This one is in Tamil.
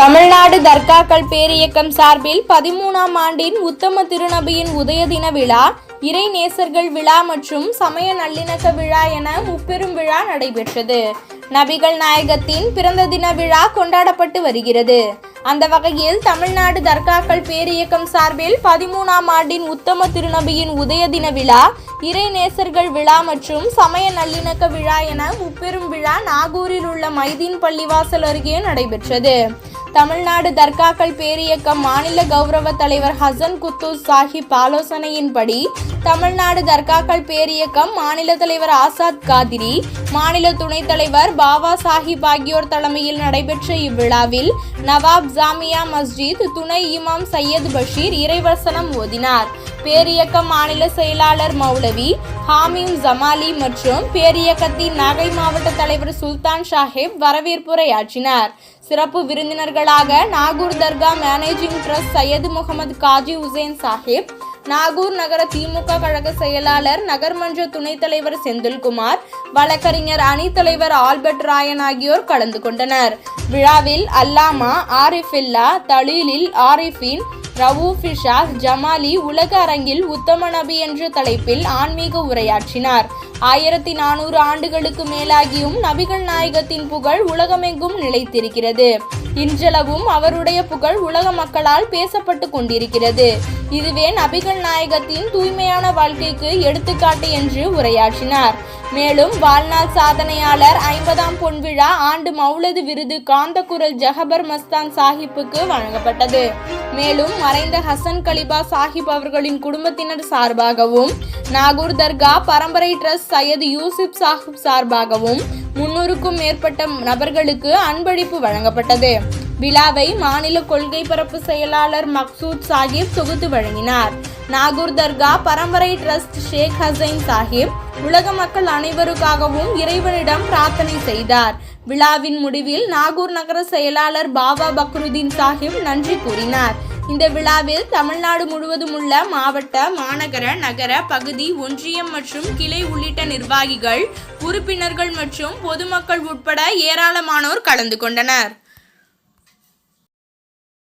தமிழ்நாடு தர்காக்கள் பேரியக்கம் சார்பில் பதிமூணாம் ஆண்டின் உத்தம திருநபியின் உதய தின விழா இறை நேசர்கள் விழா மற்றும் சமய நல்லிணக்க விழா என முப்பெரும் விழா நடைபெற்றது. நபிகள் நாயகத்தின் பிறந்த தின விழா கொண்டாடப்பட்டு வருகிறது. அந்த வகையில் தமிழ்நாடு தர்காக்கள் பேரியக்கம் சார்பில் பதிமூணாம் ஆண்டின் உத்தம திருநபியின் உதய தின விழா இறை நேசர்கள் விழா மற்றும் சமய நல்லிணக்க விழா என முப்பெரும் விழா நாகூரில் உள்ள மைதீன் பள்ளிவாசல் அருகே நடைபெற்றது. தமிழ்நாடு தர்காக்கள் பேரியக்கம் மாநில கௌரவ தலைவர் ஹசன் குத்தூஸ் சாஹிப் ஆலோசனையின்படி தமிழ்நாடு தர்காக்கள் பேரியக்கம் மாநில தலைவர் ஆசாத் காதிரி மாநில துணைத் தலைவர் பாபா சாஹிப் ஆகியோர் தலைமையில் நடைபெற்ற இவ்விழாவில் நவாப் ஜாமியா மஸ்ஜித் துணை இமாம் சையத் பஷீர் இறைவசனம் ஓதினார். பேரியக்க மாநில செயலாளர் மௌலவி ஹாமீம் ஜமாலி மற்றும் பேரியக்கத்தின் நாகை மாவட்ட தலைவர் சுல்தான் ஷாஹிப் வரவேற்புரையாற்றினார். சிறப்பு விருந்தினர்களாக நாகூர் தர்கா மேனேஜிங் ட்ரஸ்ட் சையது முகமது காஜி உசேன் சாஹிப் நாகூர் நகர திமுக கழக செயலாளர் நகர்மன்ற துணைத் தலைவர் செந்தில்குமார் வழக்கறிஞர் அணி தலைவர் ஆல்பர்ட் ராயன் ஆகியோர் கலந்து கொண்டனர். விழாவில் அல்லாமா ஆரிஃபில்லா தலீலில் ஆரிஃபின் ரவூஃபிஷா ஜமாலி உலக அரங்கில் உத்தம நபி என்ற தலைப்பில் ஆன்மீக உரையாற்றினார். ஆயிரத்தி நானூறு ஆண்டுகளுக்கு மேலாகியும் நபிகள் நாயகத்தின் புகழ் உலகமெங்கும் நிலைத்திருக்கிறது. இன்றளவும் அவருடைய புகழ் உலக மக்களால் பேசப்பட்டு கொண்டிருக்கிறது. இதுவே நபிகள் நாயகத்தின் தூய்மையான வாழ்க்கைக்கு எடுத்துக்காட்டு என்று உரையாற்றினார். மேலும் வாழ்நாள் சாதனையாளர் ஐம்பதாம் பொன்விழா ஆண்டு மௌலது விருது காந்தகுரல் ஜஹபர் மஸ்தான் சாஹிப்புக்கு வழங்கப்பட்டது. மேலும் மறைந்த ஹசன் கலிபா சாஹிப் அவர்களின் குடும்பத்தினர் சார்பாகவும் நாகூர் தர்கா பரம்பரை ட்ரஸ்ட் சையது யூசுப் சாஹிப் சார்பாகவும் முன்னூறுக்கும் மேற்பட்ட நபர்களுக்கு அன்பளிப்பு வழங்கப்பட்டது. விழாவை மாநில கொள்கை பரப்பு செயலாளர் மக்சூத் சாஹிப் தொகுத்து வழங்கினார். நாகூர் தர்கா பரம்பரை ட்ரஸ்ட் ஷேக் ஹசைன் சாஹிப் உலக மக்கள் அனைவருக்காகவும் இறைவனிடம் பிரார்த்தனை செய்தார். விழாவின் முடிவில் நாகூர் நகர செயலாளர் பாபா பக்ருதீன் சாஹிப் நன்றி கூறினார். இந்த விழாவில் தமிழ்நாடு முழுவதும் உள்ள மாவட்ட மாநகர நகர பகுதி ஒன்றியம் மற்றும் கிளை உள்ளிட்ட நிர்வாகிகள் உறுப்பினர்கள் மற்றும் பொதுமக்கள் உட்பட ஏராளமானோர் கலந்து கொண்டனர்.